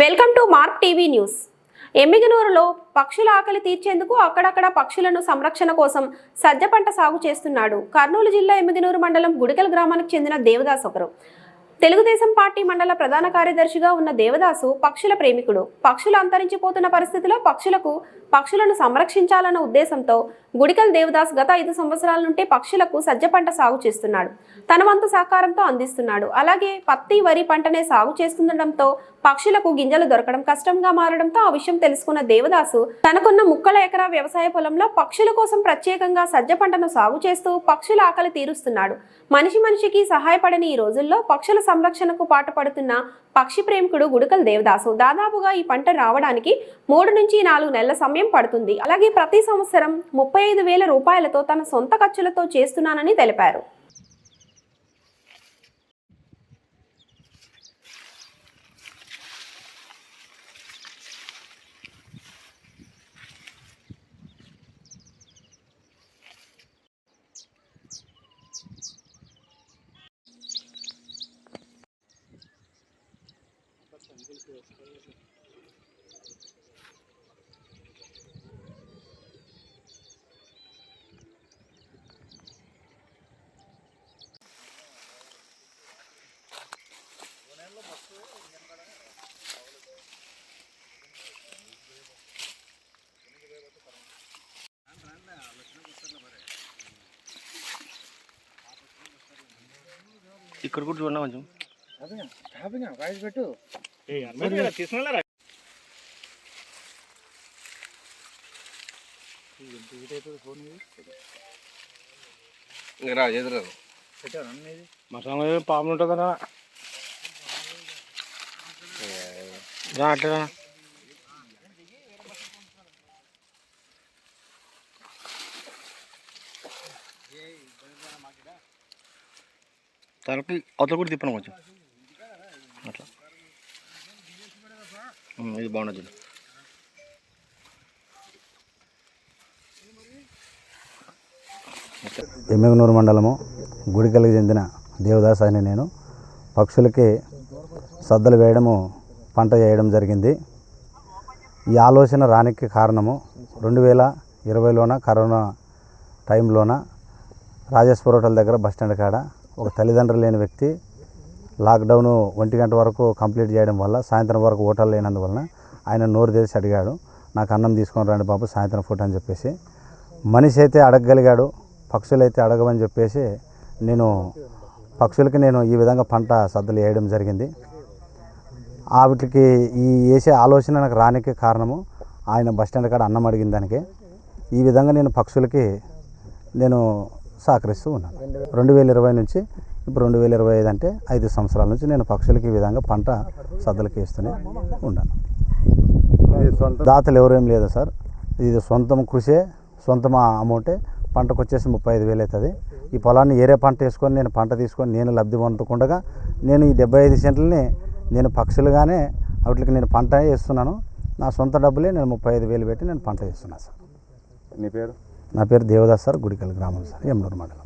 Welcome to mark TV news. ఎమ్మిగనూరులో పక్షుల ఆకలి తీర్చేందుకు అక్కడక్కడ పక్షులను సంరక్షణ కోసం సజ్జ పంట సాగు చేస్తున్నాడు కర్నూలు జిల్లా ఎమ్మిగనూరు మండలం గుడికల్ గ్రామానికి చెందిన దేవదాస్ ఒకరు. తెలుగుదేశం పార్టీ మండల ప్రధాన కార్యదర్శిగా ఉన్న దేవదాసు పక్షుల ప్రేమికుడు. పక్షులు అంతరించిపోతున్న పరిస్థితిలో పక్షులకు పక్షులను సంరక్షించాలన్న ఉద్దేశంతో గుడికల్ దేవదాస్ గత ఐదు సంవత్సరాల నుండి పక్షులకు సజ్జ పంట సాగు చేస్తున్నాడు. తన వంతు సహకారంతో అందిస్తున్నాడు. అలాగే పత్తి వరి పంటనే సాగు చేస్తుండటంతో పక్షులకు గింజలు దొరకడం కష్టంగా మారడంతో ఆ విషయం తెలుసుకున్న దేవదాసు తనకున్న ముక్కల ఎకరా వ్యవసాయ పొలంలో పక్షుల కోసం ప్రత్యేకంగా సజ్జ పంటను సాగు చేస్తూ పక్షుల ఆకలి తీరుస్తున్నాడు. మనిషి మనిషికి సహాయపడని ఈ రోజుల్లో పక్షుల సంరక్షణకు పాటుపడుతున్న పక్షి ప్రేమికుడు గుడుకల్ దేవదాసు దాదాపుగా ఈ పంట రావడానికి మూడు నుంచి నాలుగు నెలల సమయం పడుతుంది. అలాగే ప్రతి సంవత్సరం ముప్పై ఐదు వేల రూపాయలతో తన సొంత ఖర్చులతో చేస్తున్నానని తెలిపారు. ఇక్కడ కూడా చూడండి కొంచెం. పెట్టు రా ఎదురు పెట్టాను అన్నది మా సంగతి పాములు ఉంటుంది కదా. రా అట్లా రా. తలకి అవతల కూడా తిప్పను కొంచెం. అట్లా. ఇది బాగున్నది ఎమ్మెగనూరు మండలము గుడికల్కి చెందిన దేవదాస్ అని నేను. పక్షులకి సద్దలు వేయడము పంట చేయడం జరిగింది. ఈ ఆలోచన రానికి కారణము రెండు వేల ఇరవైలోన కరోనా టైంలోన రాజేశ్వర హోటల్ దగ్గర బస్ స్టాండ్ కాడ ఒక తల్లిదండ్రులు లేని వ్యక్తి లాక్డౌన్ ఒంటి గంట వరకు కంప్లీట్ చేయడం వల్ల సాయంత్రం వరకు హోటల్ లేనందువలన ఆయన నోరు తెరిచి అడిగాడు నాకు అన్నం తీసుకొని రండి బాబు సాయంత్రం పూట అని చెప్పేసి. మనిషి అయితే అడగగలిగాడు పక్షులైతే అడగమని చెప్పేసి నేను పక్షులకి నేను ఈ విధంగా పంట సద్దులు వేయడం జరిగింది. వాటికి ఈ వేసే ఆలోచన నాకు రానికి కారణము ఆయన బస్ స్టాండ్ కాడ అన్నం అడిగిన దానికి. ఈ విధంగా నేను పక్షులకి నేను సహకరిస్తూ ఉన్నాను. రెండు వేల ఇరవై నుంచి ఇప్పుడు రెండు వేల ఇరవై ఐదు అంటే ఐదు సంవత్సరాల నుంచి నేను పక్షులకి ఈ విధంగా పంట సద్దులకి వేస్తూనే ఉన్నాను. దాతలు ఎవరేం లేదు సార్. ఇది సొంతం కృషే సొంతం అమౌంటే పంటకు వచ్చేసి ముప్పై ఐదు వేలు అవుతుంది. ఈ పొలాన్ని ఏరే పంట వేసుకొని నేను పంట తీసుకొని నేను లబ్ధి పొందకుండా నేను ఈ డెబ్బై ఐదు సెంట్లని నేను పక్షులుగానే వాటికి నేను పంట వేస్తున్నాను. నా సొంత డబ్బులే నేను ముప్పై ఐదు వేలు పెట్టి నేను పంట వేస్తున్నాను సార్. నీ పేరు? నా పేరు దేవదాస్ సార్ గుడికల్ గ్రామం సార్ ఎమ్నూరు మండలం.